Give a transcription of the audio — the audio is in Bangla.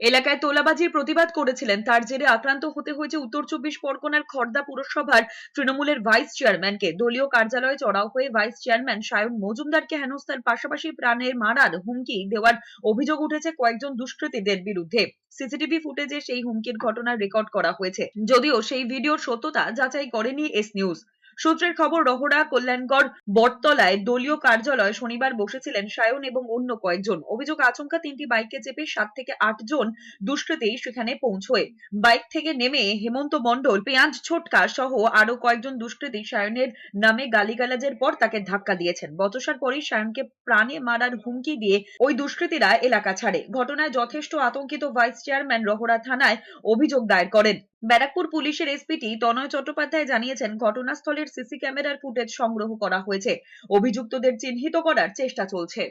এলাকায় তোলাবাজির প্রতিবাদ করেছিলেন। তার জেরে আক্রান্ত হতে হয়েছে উত্তর চব্বিশ পরগনার খড়দা পুরসভার তৃণমূলের ভাইস চেয়ারম্যানকে। দলীয় কার্যালয়ে চড়াও হয়ে ভাইস চেয়ারম্যান সায়ন মজুমদারকে হেনস্থার পাশাপাশি প্রাণের মারার হুমকি দেওয়ার অভিযোগ উঠেছে কয়েকজন দুষ্কৃতীদের বিরুদ্ধে। সিসিটিভি ফুটেজে সেই হুমকির ঘটনা রেকর্ড করা হয়েছে। যদিও সেই ভিডিওর সত্যতা যাচাই করেনি এস নিউজ। সূত্রের খবর রহড়া কল্যাণগড়, বটতলায় দলীয় কার্যালয় শনিবার বসেছিলেন সায়ন এবং অন্য কয়েকজন। অভিযোগ, আচমকা তিনটি বাইকে চেপে সাত থেকে আট জন দুষ্কৃতী সেখানে পৌঁছয়। বাইক থেকে নেমে হেমন্ত মণ্ডল, পেঁয়াজ ছোটকা সহ আরও কয়েকজন দুষ্কৃতী সায়নের নামে গালিগালাজের পর তাকে ধাক্কা দিয়েছেন। বচসার পরেই সায়নকে প্রাণে মারার হুমকি দিয়ে ওই দুষ্কৃতীরা এলাকা ছাড়ে। ঘটনায় যথেষ্ট আতঙ্কিত ভাইস চেয়ারম্যান রহড়া থানায় অভিযোগ দায়ের করেন। ব্যারাকপুর পুলিশের এসপিটি তনয় চট্টোপাধ্যায় জানিয়েছেন, ঘটনাস্থলের সিসি ক্যামেরার ফুটেজ সংগ্রহ করা হয়েছে। অভিযুক্তদের চিহ্নিত করার চেষ্টা চলছে।